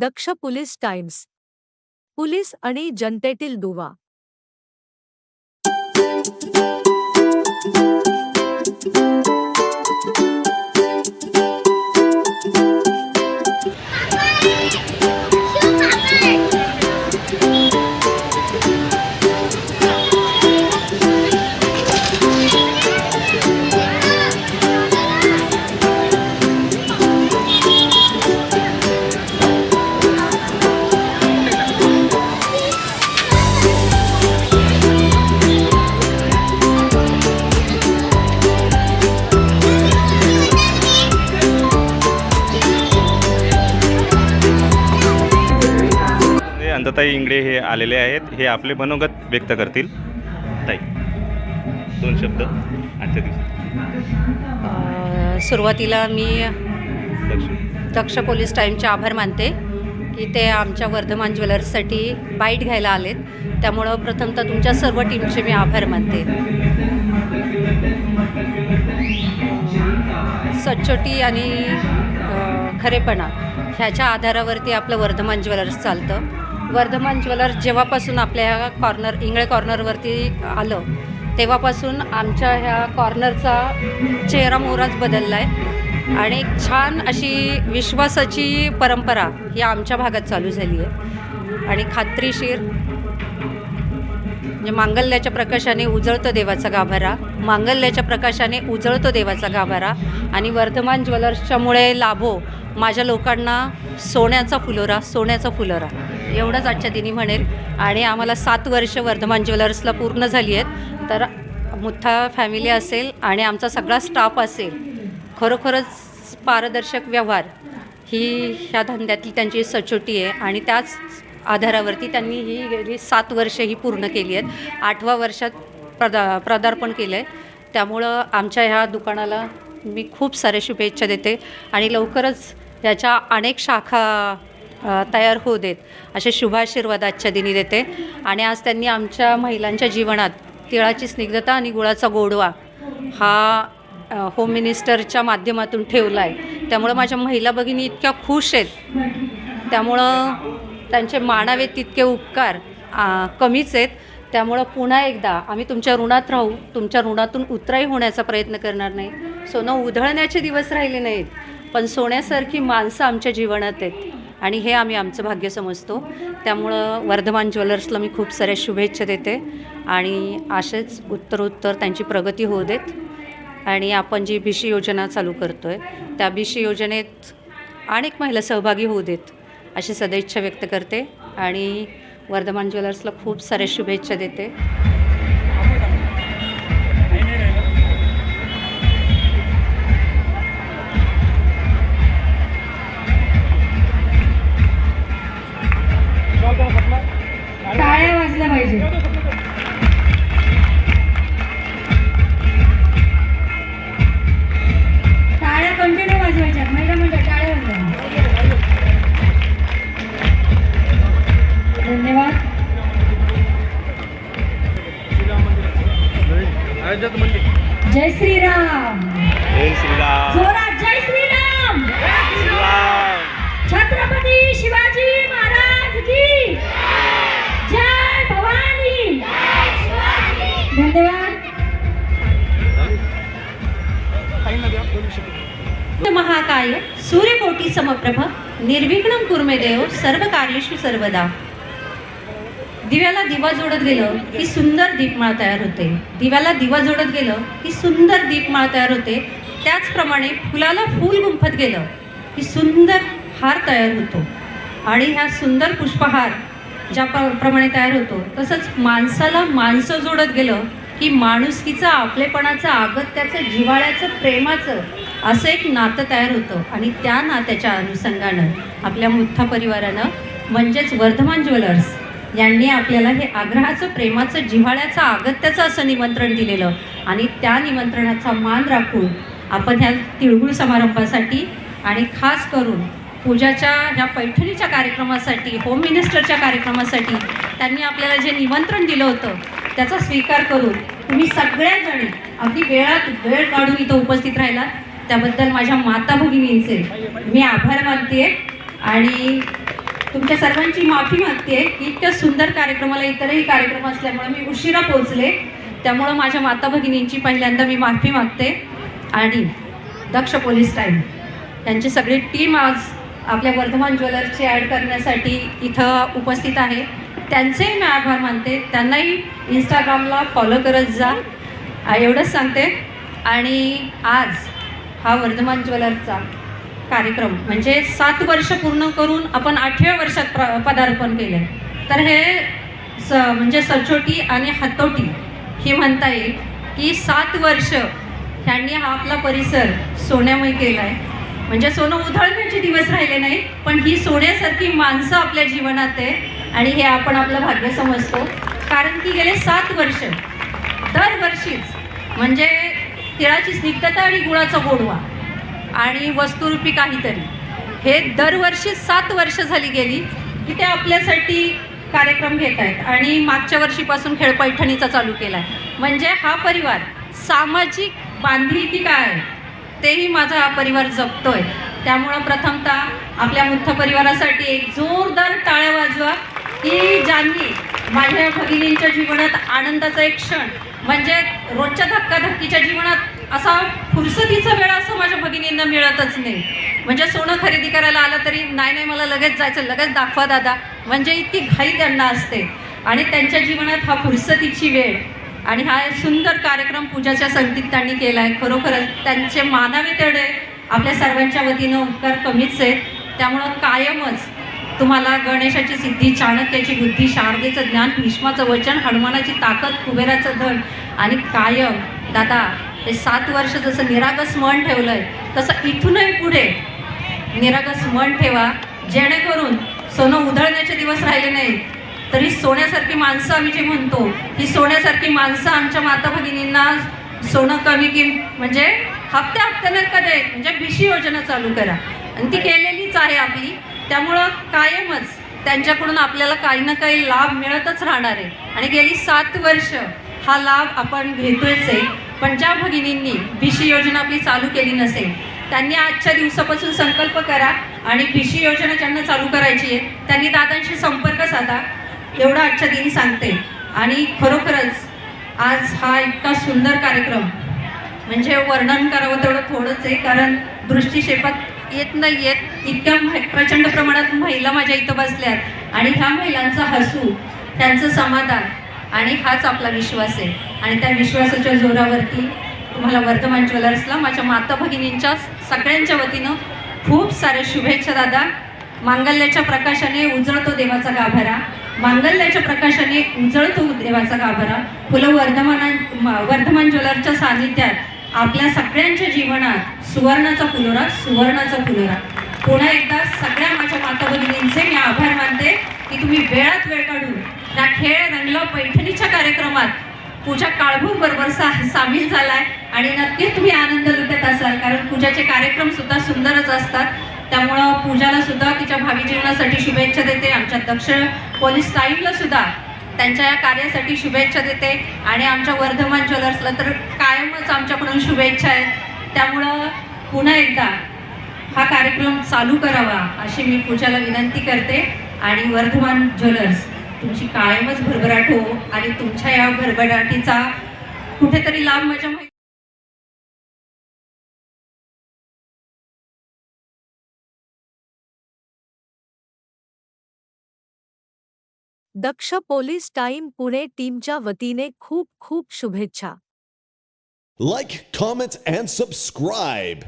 दक्ष police times police आणि जनतेतील दुवा. अंतताई इंगडे हे आलेले आहेत. हे आपले मनोगत व्यक्त करतील. ताई दोन शब्द आजच्या दिवशी. सुरुवातीला मी दक्ष. पोलीस टाईमचे आभार मानते की ते आमच्या वर्धमान ज्वेलर्ससाठी बाईट घ्यायला आलेत. त्यामुळं प्रथमतः तुमच्या सर्व टीमचे मी आभार मानते. सचोटी आणि खरेपणा ह्याच्या आधारावरती आपलं वर्धमान ज्वेलर्स चालतं. वर्धमान ज्वेलर्स जेव्हापासून आपल्या ह्या कॉर्नर इंगळे कॉर्नरवरती आलं तेव्हापासून आमच्या ह्या कॉर्नरचा चेहरा मोहराच बदलला आहे आणि एक छान अशी विश्वासाची परंपरा ही आमच्या भागात चालू झाली आहे आणि खात्रीशीर म्हणजे मांगल्याच्या प्रकाशाने उजळतो देवाचा गाभारा मांगल्याच्या प्रकाशाने उजळतो देवाचा गाभारा आणि वर्धमान ज्वेलर्सच्यामुळे लाभो माझ्या लोकांना सोन्याचा फुलोरा सोन्याचा फुलोरा. एवढंच आजच्या दिनी म्हणेल. आणि आम्हाला सात वर्ष वर्धमान ज्वेलर्सला पूर्ण झाली आहेत. तर मुठ्ठा फॅमिली असेल आणि आमचा सगळा स्टाफ असेल. खरोखरच पारदर्शक व्यवहार ही ह्या धंद्यातली त्यांची सचोटी आहे. आणि त्याच आधारावरती त्यांनी ही गेली सात वर्ष ही पूर्ण केली आहेत. आठव्या वर्षात प्रदा पदार्पण केलं आहे त्यामुळं आमच्या ह्या दुकानाला मी खूप साऱ्या शुभेच्छा देते. आणि लवकरच याच्या अनेक शाखा तयार होऊ देत. असे शुभाशीर्वाद आजच्या दिनी देते. आणि आज त्यांनी आमच्या महिलांच्या जीवनात तिळाची स्निग्धता आणि गुळाचा गोडवा हा होम मिनिस्टरच्या माध्यमातून ठेवला आहे त्यामुळं माझ्या महिला भगिनी इतक्या खुश आहेत. त्यामुळं त्यांचे मानावे तितके उपकार कमीच आहेत. त्यामुळं पुन्हा एकदा आम्ही तुमच्या ऋणात राहू. तुमच्या ऋणातून उतराई होण्याचा प्रयत्न करणार नाही. सोनं उधळण्याचे दिवस राहिले नाहीत पण सोन्यासारखी माणसं आमच्या जीवनात आहेत. आणि हे आम्ही आमचं भाग्य समजतो. त्यामुळं वर्धमान ज्वेलर्सला मी खूप साऱ्या शुभेच्छा देते आणि असेच उत्तरोत्तर त्यांची प्रगती होऊ देत. आणि आपण जी बीशी योजना चालू करतो आहे त्या बीशी योजनेत अनेक महिला सहभागी होऊ देत अशी सदैच्छा व्यक्त करते आणि वर्धमान ज्वेलर्सला खूप साऱ्या शुभेच्छा देते. सूर्यकोटी समप्रभ निर्विघ्न कुर्मे देव सर्व कार्येशु सर्वदा. दिव्याला दिवा जोडत गेलं की सुंदर दीपमाळ तयार होते. दिव्याला दिवा जोडत गेलं की सुंदर दीपमाळ तयार होते. त्याचप्रमाणे फुलाला फूल गुंफत गेलं की सुंदर हार तयार होतो. आणि ह्या सुंदर पुष्पहार ज्या प्र- प्रमाणे तयार होतो तसंच माणसाला माणसं जोडत गेलं की माणुसकीचं आपलेपणाचं आगत्याचं जिव्हाळ्याचं प्रेमाचं असं एक नातं तयार होतं. आणि त्या नात्याच्या अनुषंगानं आपल्या मुठ्ठा परिवारानं म्हणजेच वर्धमान ज्वेलर्स यांनी आपल्याला हे आग्रहाचं प्रेमाचं जिव्हाळ्याचं आगत्याचं असं निमंत्रण दिलेलं. आणि त्या निमंत्रणाचा मान राखून आपण ह्या तिळगुळ समारंभासाठी आणि खास करून पूजाच्या ह्या पैठणीच्या कार्यक्रमासाठी होम मिनिस्टरच्या कार्यक्रमासाठी त्यांनी आपल्याला जे निमंत्रण दिलं होतं त्याचा स्वीकार करून तुम्ही सगळ्याजणी अगदी वेळात वेळ काढून इथं उपस्थित राहिलात. त्याबद्दल माझ्या माता भगिनींचे मी आभार मानते आणि तुमच्या सर्वांची माफी मागते इतक्या सुंदर कार्यक्रमाला इतरही कार्यक्रम असल्यामुळे मी उशिरा पोहोचले. त्यामुळं माझ्या माता भगिनींची पहिल्यांदा मी माफी मागते. आणि दक्ष पोलीस टाईम यांची सगळी टीम आज आपल्या वर्धमान ज्वेलर्सची ॲड करण्यासाठी इथं उपस्थित आहे. त्यांचेही मी आभार मानते. त्यांनाही इंस्टाग्रामला फॉलो करत जा. एवढंच सांगते. आणि आज हा वर्धमान ज्वेलर्सचा कार्यक्रम. म्हणजे सात वर्ष पूर्ण करून आपण आठव्या वर्षात प्र पदार्पण केलं तर हे स म्हणजे सचोटी आणि हातोटी ही म्हणता येईल की सात वर्ष ह्यांनी हा आपला परिसर सोन्यामय केला आहे म्हणजे सोनं उधळण्याचे दिवस राहिले नाही पण ही सोन्यासारखी माणसं आपल्या जीवनात आहे आणि हे आपण आपलं भाग्य समजतो. कारण की गेले सात वर्ष. दरवर्षीच. म्हणजे तिळाची स्निग्धता आणि गुळाचा गोडवा आणि वस्तुरूपी काहीतरी. हे दरवर्षी सात वर्ष झाली गेली की ते आपल्यासाठी कार्यक्रम घेत आहेत आणि मागच्या वर्षीपासून खेळ पैठणीचा चालू केला आहे म्हणजे हा परिवार सामाजिक बांधिलकी काय आहे तेही माझा हा परिवार जपतोय. त्यामुळं प्रथमतः आपल्या मुख्य परिवारासाठी एक जोरदार टाळ्या वाजवा. की ज्यांनी माझ्या भगिनींच्या जीवनात आनंदाचा एक क्षण म्हणजे रोजच्या धक्काधक्कीच्या जीवनात असा फुरसतीचा वेळ असं माझ्या भगिनींना मिळतच नाही. म्हणजे सोनं खरेदी करायला आलं तरी नाही नाही मला लगेच जायचं लगेच दाखवा दादा. म्हणजे इतकी घाई त्यांना असते. आणि त्यांच्या जीवनात हा फुरसतीची वेळ आणि हा सुंदर कार्यक्रम पूजाच्या संगीत त्यांनी केला आहे खरोखरच त्यांचे मानावे तेवढे आपल्या सर्वांच्या वतीनं उपकार कमीच आहेत. त्यामुळं कायमच तुम्हाला गणेशाची सिद्धी चाणक्याची बुद्धी शारदेचं ज्ञान भीष्माचं वचन हनुमानाची ताकद कुबेराचं धन आणि कायम. दादा हे सात वर्ष जसं निरागस मन ठेवलंय तसं इथूनही पुढे निरागस मन ठेवा. जेणेकरून सोनं उधळण्याचे दिवस राहिले नाही. तरी सोन्यासारखी माणसं आम्ही जे म्हणतो ही सोन्यासारखी माणसं आमच्या माता भगिनींना सोनं कमी किम म्हणजे हप्त्या हप्त्यानं कधी म्हणजे भिशी योजना चालू करा. आणि ती केलेलीच आहे आपली त्यामुळं कायमच त्यांच्याकडून आपल्याला काही ना काही लाभ मिळतच राहणार आहे. आणि गेली सात वर्ष हा लाभ आपण घेतोयच आहे. पण ज्या भगिनींनी भीशी योजना आपली चालू केली नसेल त्यांनी आजच्या दिवसापासून संकल्प करा आणि भीशी योजना ज्यांना चालू करायची आहे त्यांनी दादांशी संपर्क साधा. एवढं आजच्या दिनी सांगते. आणि खरोखरच आज हा इतका सुंदर कार्यक्रम म्हणजे वर्णन करावं तेवढं थोडंच आहे कारण दृष्टिक्षेपात येत नाही येत इतक्या प्रचंड प्रमाणात महिला माझ्या इथं बसल्यात. आणि ह्या महिलांचा हसू त्यांचं समाधान आणि हाच आपला विश्वास आहे. आणि त्या विश्वासाच्या जोरावरती तुम्हाला वर्धमान ज्वेलर्सला माझ्या माता भगिनींच्या सगळ्यांच्या वतीनं खूप साऱ्या शुभेच्छा दादा. मांगल्याच्या प्रकाशाने उजळतो देवाचा गाभारा. मांगल्याच्या प्रकाशाने उजळतो देवाचा गाभारा. फुलं वर्धमान वर्धमान ज्वेलरच्या सानिध्यात आपल्या सगळ्यांच्या जीवनात सुवर्णाचा फुलोरा सुवर्णाचा फुलोरा. पुन्हा एकदा सगळ्या माझ्या माता भगिनींचे मी आभार मानते की तुम्ही वेळात वेळ काढून या खेळ रंगला पैठणीच्या कार्यक्रमात पूजा काळभूर बरोबर सा सामील झालाय. आणि नक्कीच तुम्ही आनंद लुटत असाल कारण पूजाचे कार्यक्रम सुद्धा सुंदरच असतात. त्यामुळं पूजाला सुद्धा तिच्या भावी जीवनासाठी शुभेच्छा देते. आमच्या दक्ष पोलीस टाईमला सुद्धा त्यांच्या या कार्यासाठी शुभेच्छा देते. आणि आमच्या वर्धमान ज्वेलर्सला तर कायमच आमच्याकडून शुभेच्छा आहेत. त्यामुळं पुन्हा एकदा हा कार्यक्रम चालू करावा अशी मी पूजाला विनंती करते आणि वर्धमान ज्वेलर्स तुमची कायमच भरभराट हो आणि तुमच्या या भरभराटीचा कुठेतरी लाभ माझ्या माहि- दक्ष पोलीस टाईम पुणे टीमच्या वतीने खूप खूप शुभेच्छा Like, comment, and subscribe.